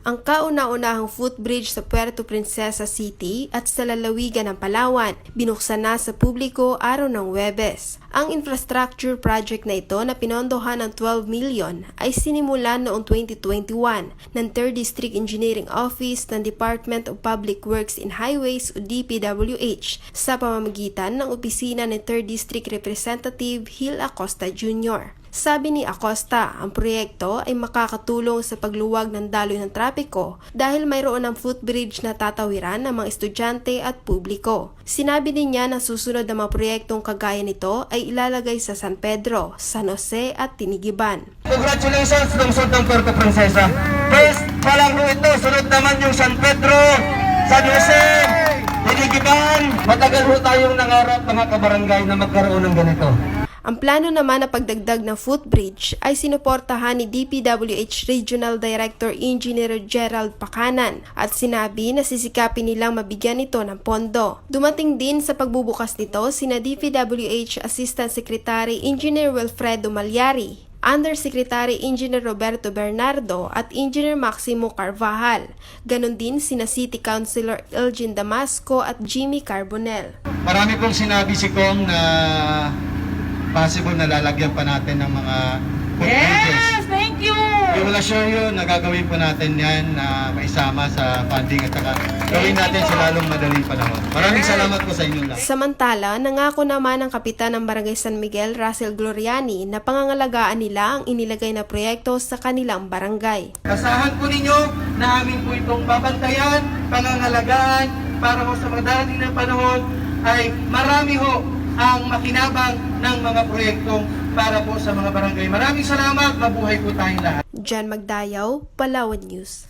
ang kauna-unahang footbridge sa Puerto Princesa City at sa lalawigan ng Palawan. Binuksan na sa publiko araw ng Webes. Ang infrastructure project na ito na pinondohan ng 12 million ay sinimulan noong 2021 ng 3rd District Engineering Office ng Department of Public Works and Highways o DPWH sa pamamagitan ng opisina ni 3rd District Representative Gil Acosta Jr. Sabi ni Acosta, ang proyekto ay makakatulong sa pagluwag ng daloy ng trapiko dahil mayroon ng footbridge na tatawiran ng mga estudyante at publiko. Sinabi din niya na susunod na mga proyektong kagaya nito ay ilalagay sa San Pedro, San Jose at Tinigiban. Congratulations, lungsod ng Puerto Princesa. First pa lang ito, sunod naman yung San Pedro, San Jose, Diligiban. Matagal ho tayong nangarap mga kabarangay na magkaroon ng ganito. Ang plano naman na pagdagdag ng footbridge ay sinuportahan ni DPWH Regional Director Engineer Gerald Pakanan at sinabi na sisikapin nilang mabigyan ito ng pondo. Dumating din sa pagbubukas nito sina DPWH Assistant Secretary Engineer Wilfredo Malyari, Undersecretary Engineer Roberto Bernardo at Engineer Maximo Carvajal. Ganon din sina City Councilor Elgin Damasco at Jimmy Carbonell. Marami pong sinabi si Kong na possible na lalagyan pa natin ng mga footbridges. Yes, thank you. Will assure you na gagawin po natin yan na maisama sa funding at saka gawin natin sa lalong madaling panahon. Maraming salamat po sa inyo lahat. Samantala, nangako naman ang kapitan ng Barangay San Miguel, Russell Gloriani, na pangangalagaan nila ang inilagay na proyekto sa kanilang barangay. Asahan po ninyo na amin po itong babantayan, pangangalagaan, para ho sa mga darating na panahon ay marami ho ang makinabang ng mga proyektong para po sa mga barangay. Maraming salamat, mabuhay po tayong lahat. Jan Magdayaw, Palawan News.